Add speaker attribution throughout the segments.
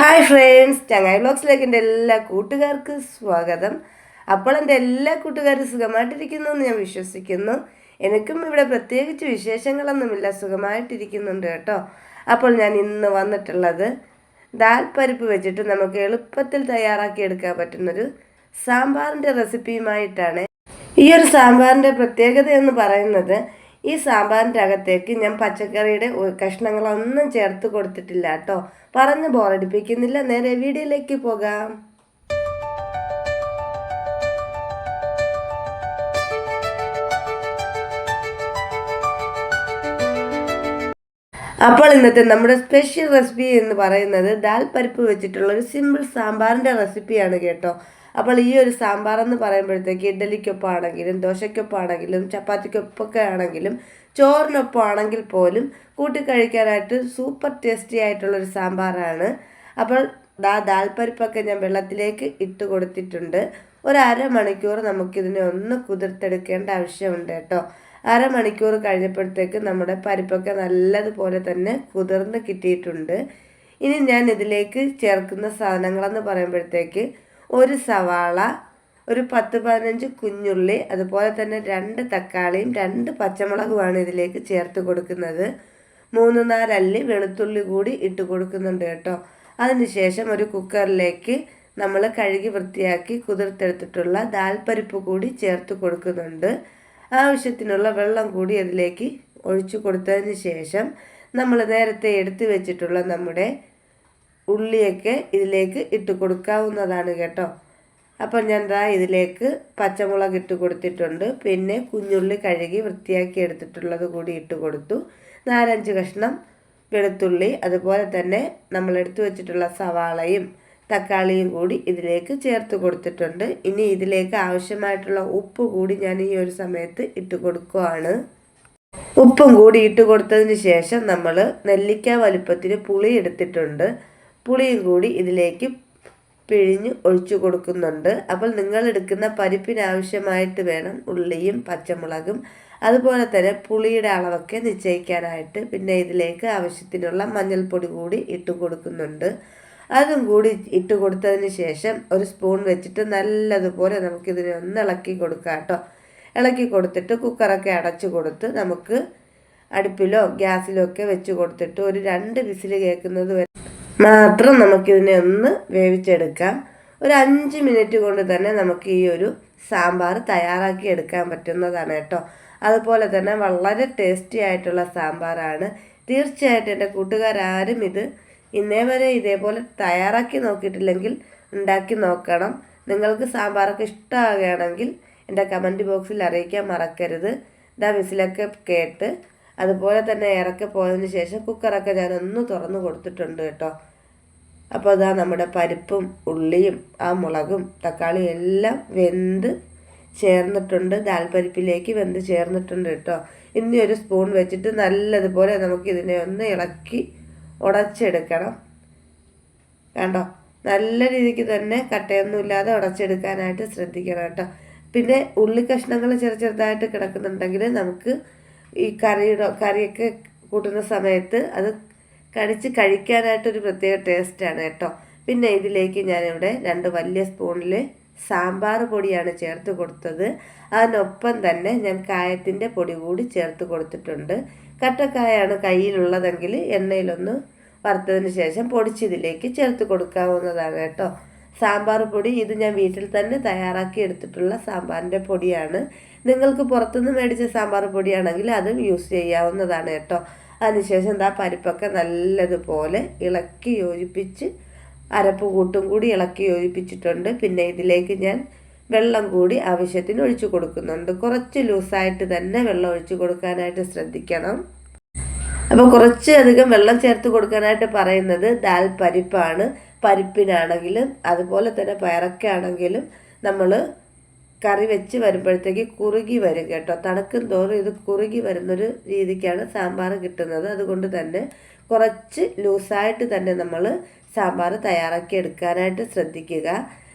Speaker 1: Hi friends ചങ്ങായി ബ്ലോഗ്സിലേക്ക് എന്റെ എല്ലാ കൂട്ടുകാർക്കും സ്വാഗതം. അപ്പോൾ എന്റെ എല്ലാ കൂട്ടുകാരും സുഖമായിട്ടിരിക്കുന്നു എന്ന് ഞാൻ വിശ്വസിക്കുന്നു. എനിക്കും ഇവിടെ പ്രത്യേകിച്ച് വിശേഷങ്ങളൊന്നുമില്ല സുഖമായിട്ടിരിക്കുന്നുണ്ട് കേട്ടോ. അപ്പോൾ ഞാൻ ഇന്ന് വന്നിട്ടുള്ളത് ദാൽ പരിപ്പ് വെച്ചിട്ട് നമുക്ക് എളുപ്പത്തിൽ തയ്യാറാക്കി എടുക്കാൻ പറ്റുന്നൊരു സാമ്പാറിന്റെ റെസിപ്പിയുമായിട്ടാണ്. ഈ ഒരു സാമ്പാറിന്റെ പ്രത്യേകത എന്ന് പറയുന്നത് ഈ സാമ്പാറിന്റെ അകത്തേക്ക് ഞാൻ പച്ചക്കറിയുടെ കഷ്ണങ്ങളൊന്നും ചേർത്ത് കൊടുത്തിട്ടില്ല കേട്ടോ. പറഞ്ഞ് ബോറടിപ്പിക്കുന്നില്ല നേരെ വീഡിയോയിലേക്ക് പോകാം. അപ്പോൾ ഇന്നത്തെ നമ്മുടെ സ്പെഷ്യൽ റെസിപ്പി എന്ന് പറയുന്നത് ദാൽ പരിപ്പ് വെച്ചിട്ടുള്ള ഒരു സിമ്പിൾ സാമ്പാറിന്റെ റെസിപ്പിയാണ് കേട്ടോ. അപ്പോൾ ഈ ഒരു സാമ്പാർ എന്ന് പറയുമ്പോഴത്തേക്ക് ഇഡലിക്കൊപ്പാണെങ്കിലും ദോശയ്ക്കൊപ്പാണെങ്കിലും ചപ്പാത്തിക്കൊപ്പൊക്കെ ആണെങ്കിലും ചോറിനൊപ്പം ആണെങ്കിൽ പോലും കൂട്ടിക്കഴിക്കാനായിട്ട് സൂപ്പർ ടേസ്റ്റി ആയിട്ടുള്ളൊരു സാമ്പാറാണ്. അപ്പോൾ ദാ ദാൽ പരിപ്പൊക്കെ ഞാൻ വെള്ളത്തിലേക്ക് ഇട്ട് കൊടുത്തിട്ടുണ്ട്. ഒരു അരമണിക്കൂർ നമുക്കിതിനെ ഒന്ന് കുതിർത്തെടുക്കേണ്ട ആവശ്യമുണ്ട് കേട്ടോ. അരമണിക്കൂർ കഴിഞ്ഞപ്പോഴത്തേക്ക് നമ്മുടെ പരിപ്പൊക്കെ നല്ലതുപോലെ തന്നെ കുതിർന്ന് കിട്ടിയിട്ടുണ്ട്. ഇനി ഞാൻ ഇതിലേക്ക് ചേർക്കുന്ന സാധനങ്ങളെന്ന് പറയുമ്പോഴത്തേക്ക് ഒരു സവാള ഒരു പത്ത് പതിനഞ്ച് കുഞ്ഞുള്ളി അതുപോലെ തന്നെ രണ്ട് തക്കാളിയും രണ്ട് പച്ചമുളകുമാണ് ഇതിലേക്ക് ചേർത്ത് കൊടുക്കുന്നത്. മൂന്ന് നാലല്ലി വെളുത്തുള്ളി കൂടി ഇട്ട് കൊടുക്കുന്നുണ്ട് കേട്ടോ. അതിനുശേഷം ഒരു കുക്കറിലേക്ക് നമ്മൾ കഴുകി വൃത്തിയാക്കി കുതിർത്തെടുത്തിട്ടുള്ള ദാൽപ്പരിപ്പ് കൂടി ചേർത്ത് കൊടുക്കുന്നുണ്ട്. ആവശ്യത്തിനുള്ള വെള്ളം കൂടി അതിലേക്ക് ഒഴിച്ചു കൊടുത്തതിന് ശേഷം നമ്മൾ നേരത്തെ എടുത്തു വെച്ചിട്ടുള്ള നമ്മുടെ ഉള്ളിയൊക്കെ ഇതിലേക്ക് ഇട്ട് കൊടുക്കാവുന്നതാണ് കേട്ടോ. അപ്പം ഞാൻ ദാ ഇതിലേക്ക് പച്ചമുളക് ഇട്ട് കൊടുത്തിട്ടുണ്ട്. പിന്നെ കുഞ്ഞുള്ളി കഴുകി വൃത്തിയാക്കി എടുത്തിട്ടുള്ളത് കൂടി ഇട്ട് കൊടുത്തു. നാലഞ്ച് കഷ്ണം വെളുത്തുള്ളി അതുപോലെ തന്നെ നമ്മൾ എടുത്തു വെച്ചിട്ടുള്ള സവാളയും തക്കാളിയും കൂടി ഇതിലേക്ക് ചേർത്ത് കൊടുത്തിട്ടുണ്ട്. ഇനി ഇതിലേക്ക് ആവശ്യമായിട്ടുള്ള ഉപ്പ് കൂടി ഞാൻ ഈ ഒരു സമയത്ത് ഇട്ട് കൊടുക്കുകയാണ് ഉപ്പും കൂടി ഇട്ട് കൊടുത്തതിന് ശേഷം നമ്മൾ നെല്ലിക്ക വലുപ്പത്തിൽ പുളി എടുത്തിട്ടുണ്ട്. പുളിയും കൂടി ഇതിലേക്ക് പിഴിഞ്ഞ് ഒഴിച്ചു കൊടുക്കുന്നുണ്ട്. അപ്പോൾ നിങ്ങൾ എടുക്കുന്ന പരിപ്പിന് ആവശ്യമായിട്ട് വേണം ഉള്ളിയും പച്ചമുളകും. അതുപോലെ തന്നെ പുളിയുടെ അളവൊക്കെ നിശ്ചയിക്കാനായിട്ട് പിന്നെ ഇതിലേക്ക് ആവശ്യത്തിനുള്ള മഞ്ഞൾപ്പൊടി കൂടി ഇട്ട് കൊടുക്കുന്നുണ്ട്. അതും കൂടി ഇട്ട് കൊടുത്തതിന് ശേഷം ഒരു സ്പൂൺ വെച്ചിട്ട് നല്ലതുപോലെ നമുക്കിതിനെ ഒന്ന് ഇളക്കി കൊടുക്കാം കേട്ടോ. ഇളക്കി കൊടുത്തിട്ട് കുക്കറൊക്കെ അടച്ചു കൊടുത്ത് നമുക്ക് അടുപ്പിലോ ഗ്യാസിലോ ഒക്കെ വെച്ച് കൊടുത്തിട്ട് ഒരു രണ്ട് വിസിൽ കേൾക്കുന്നത് വരെ മാത്രം നമുക്കിതിനെ ഒന്ന് വേവിച്ചെടുക്കാം. ഒരു അഞ്ച് മിനിറ്റ് കൊണ്ട് തന്നെ നമുക്ക് ഈ ഒരു സാമ്പാർ തയ്യാറാക്കി എടുക്കാൻ പറ്റുന്നതാണ് കേട്ടോ. അതുപോലെ തന്നെ വളരെ ടേസ്റ്റി ആയിട്ടുള്ള സാമ്പാറാണ്. തീർച്ചയായിട്ടും എന്റെ കൂട്ടുകാരാരും ഇത് ഇന്നേ വരെ ഇതേപോലെ തയ്യാറാക്കി നോക്കിയിട്ടില്ലെങ്കിൽ ഉണ്ടാക്കി നോക്കണം. നിങ്ങൾക്ക് സാമ്പാറൊക്കെ ഇഷ്ടമാകുകയാണെങ്കിൽ എന്റെ കമന്റ് ബോക്സിൽ അറിയിക്കാൻ മറക്കരുത്. ഇതാ വിസിലൊക്കെ കേട്ട്. അതുപോലെ തന്നെ ഇറക്കി പോയതിന് ശേഷം കുക്കറൊക്കെ ഒന്ന് തുറന്ന് കൊടുത്തിട്ടുണ്ട് കേട്ടോ. അപ്പോൾ അതാ നമ്മുടെ പരിപ്പും ഉള്ളിയും ആ മുളകും തക്കാളിയും എല്ലാം വെന്ത് ചേർന്നിട്ടുണ്ട്. ദാൽപ്പരിപ്പിലേക്ക് വെന്ത് ചേർന്നിട്ടുണ്ട് കേട്ടോ. ഇനി ഒരു സ്പൂൺ വെച്ചിട്ട് നല്ലതുപോലെ നമുക്ക് ഇതിനെ ഒന്ന് ഇളക്കി ഉടച്ചെടുക്കണം. കണ്ടോ? നല്ല രീതിക്ക് തന്നെ കട്ടയൊന്നുമില്ലാതെ ഉടച്ചെടുക്കാനായിട്ട് ശ്രദ്ധിക്കണം കേട്ടോ. പിന്നെ ഉള്ളി കഷ്ണങ്ങൾ ചെറു ചെറുതായിട്ട് കിടക്കുന്നുണ്ടെങ്കിൽ നമുക്ക് ഈ കറിയുടെ കറിയൊക്കെ കൂട്ടുന്ന സമയത്ത് അത് കടിച്ച് കഴിക്കാനായിട്ടൊരു പ്രത്യേക ടേസ്റ്റാണ് കേട്ടോ. പിന്നെ ഇതിലേക്ക് ഞാനിവിടെ രണ്ട് വലിയ സ്പൂണിൽ സാമ്പാർ പൊടിയാണ് ചേർത്ത് കൊടുത്തത്. അതിനൊപ്പം തന്നെ ഞാൻ കായത്തിന്റെ പൊടി കൂടി ചേർത്ത് കൊടുത്തിട്ടുണ്ട്. കട്ടക്കായാണ് കയ്യിലുള്ളതെങ്കിൽ എണ്ണയിലൊന്ന് വറുത്തതിന് ശേഷം പൊടിച്ചിതിലേക്ക് ചേർത്ത് കൊടുക്കാവുന്നതാണ് കേട്ടോ. സാമ്പാർ പൊടി ഇത് ഞാൻ വീട്ടിൽ തന്നെ തയ്യാറാക്കി എടുത്തിട്ടുള്ള സാമ്പാറിന്റെ പൊടിയാണ്. നിങ്ങൾക്ക് പുറത്തുനിന്ന് മേടിച്ച സാമ്പാർ പൊടിയാണെങ്കിൽ അതും യൂസ് ചെയ്യാവുന്നതാണ് കേട്ടോ. അതിനുശേഷം എന്താ പരിപ്പൊക്കെ നല്ലതുപോലെ ഇളക്കി യോജിപ്പിച്ച് അരപ്പ് കൂട്ടും കൂടി ഇളക്കി യോജിപ്പിച്ചിട്ടുണ്ട്. പിന്നെ ഇതിലേക്ക് ഞാൻ വെള്ളം കൂടി ആവശ്യത്തിന് ഒഴിച്ചു കൊടുക്കുന്നുണ്ട്. കുറച്ച് ലൂസായിട്ട് തന്നെ വെള്ളം ഒഴിച്ചു കൊടുക്കാനായിട്ട് ശ്രദ്ധിക്കണം. അപ്പോൾ കുറച്ച് അധികം വെള്ളം ചേർത്ത് കൊടുക്കാനായിട്ട് പറയുന്നത് ദാൽ പരിപ്പാണ്. പരിപ്പിനാണെങ്കിലും അതുപോലെ തന്നെ പയറൊക്കെ ആണെങ്കിലും നമ്മൾ കറി വെച്ച് വരുമ്പോഴത്തേക്ക് കുറുകി വരും കേട്ടോ. തണുക്കും തോറും ഇത് കുറുകി വരുന്നൊരു രീതിക്കാണ് സാമ്പാർ കിട്ടുന്നത്. അതുകൊണ്ട് തന്നെ കുറച്ച് ലൂസായിട്ട് തന്നെ നമ്മൾ സാമ്പാർ തയ്യാറാക്കി എടുക്കാനായിട്ട് ശ്രദ്ധിക്കുക.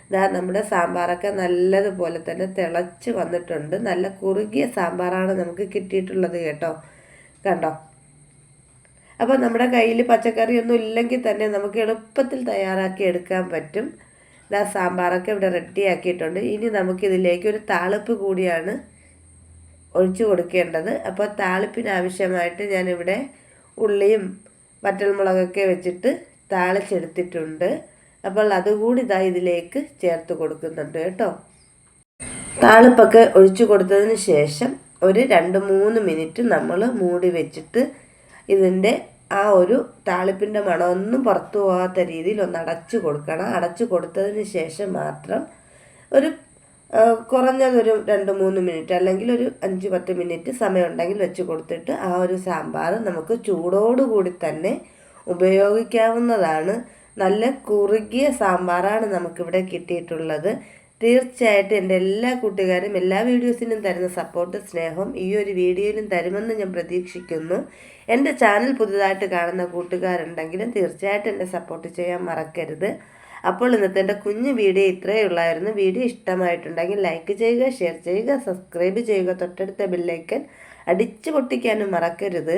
Speaker 1: ഇതാ നമ്മുടെ സാമ്പാറൊക്കെ നല്ലതുപോലെ തന്നെ തിളച്ച് വന്നിട്ടുണ്ട്. നല്ല കുറുകിയ സാമ്പാറാണ് നമുക്ക് കിട്ടിയിട്ടുള്ളത് കേട്ടോ. കണ്ടോ? അപ്പോൾ നമ്മുടെ കയ്യിൽ പച്ചക്കറിയൊന്നും ഇല്ലെങ്കിൽ തന്നെ നമുക്ക് എളുപ്പത്തിൽ തയ്യാറാക്കി എടുക്കാൻ പറ്റും. ഇതാ സാമ്പാറൊക്കെ ഇവിടെ റെഡിയാക്കിയിട്ടുണ്ട്. ഇനി നമുക്കിതിലേക്ക് ഒരു താളിപ്പ് കൂടിയാണ് ഒഴിച്ചു കൊടുക്കേണ്ടത്. അപ്പോൾ താളിപ്പിന് ആവശ്യമായിട്ട് ഞാനിവിടെ ഉള്ളിയും വറ്റൽമുളകൊക്കെ വെച്ചിട്ട് താളിച്ചെടുത്തിട്ടുണ്ട്. അപ്പോൾ അതുകൂടി ഇതാ ഇതിലേക്ക് ചേർത്ത് കൊടുക്കുന്നുണ്ട് കേട്ടോ. താളിപ്പൊക്കെ ഒഴിച്ചു കൊടുത്തതിന് ശേഷം ഒരു രണ്ട് മൂന്ന് മിനിറ്റ് നമ്മൾ മൂടി വെച്ചിട്ട് ഇതിന്റെ ആ ഒരു താളിപ്പിന്റെ മണമൊന്നും പുറത്തു പോകാത്ത രീതിയിൽ ഒന്ന് അടച്ചു കൊടുക്കണം. അടച്ചു കൊടുത്തതിന് ശേഷം മാത്രം ഒരു കുറഞ്ഞതൊരു രണ്ട് മൂന്ന് മിനിറ്റ് അല്ലെങ്കിൽ ഒരു അഞ്ച് പത്ത് മിനിറ്റ് സമയമുണ്ടെങ്കിൽ വെച്ച് കൊടുത്തിട്ട് ആ ഒരു സാമ്പാർ നമുക്ക് ചൂടോടുകൂടി തന്നെ ഉപയോഗിക്കാവുന്നതാണ്. നല്ല കുറുകിയ സാമ്പാറാണ് നമുക്കിവിടെ കിട്ടിയിട്ടുള്ളത്. തീർച്ചയായിട്ടും എന്റെ എല്ലാ കൂട്ടുകാരും എല്ലാ വീഡിയോസിനും തരുന്ന സപ്പോർട്ട് സ്നേഹം ഈ ഒരു വീഡിയോയിലും തരുമെന്ന് ഞാൻ പ്രതീക്ഷിക്കുന്നു. എന്റെ ചാനൽ പുതുതായിട്ട് കാണുന്ന കൂട്ടുകാരുണ്ടെങ്കിലും തീർച്ചയായിട്ടും എന്നെ സപ്പോർട്ട് ചെയ്യാൻ മറക്കരുത്. അപ്പോൾ ഇന്നത്തെ എന്റെ കുഞ്ഞു വീഡിയോ ഇത്രയേ ഉള്ളായിരുന്നു. വീഡിയോ ഇഷ്ടമായിട്ടുണ്ടെങ്കിൽ ലൈക്ക് ചെയ്യുക ഷെയർ ചെയ്യുക സബ്സ്ക്രൈബ് ചെയ്യുക തൊട്ടടുത്ത ബെല്ലൈക്കൻ അടിച്ചു പൊട്ടിക്കാനും മറക്കരുത്.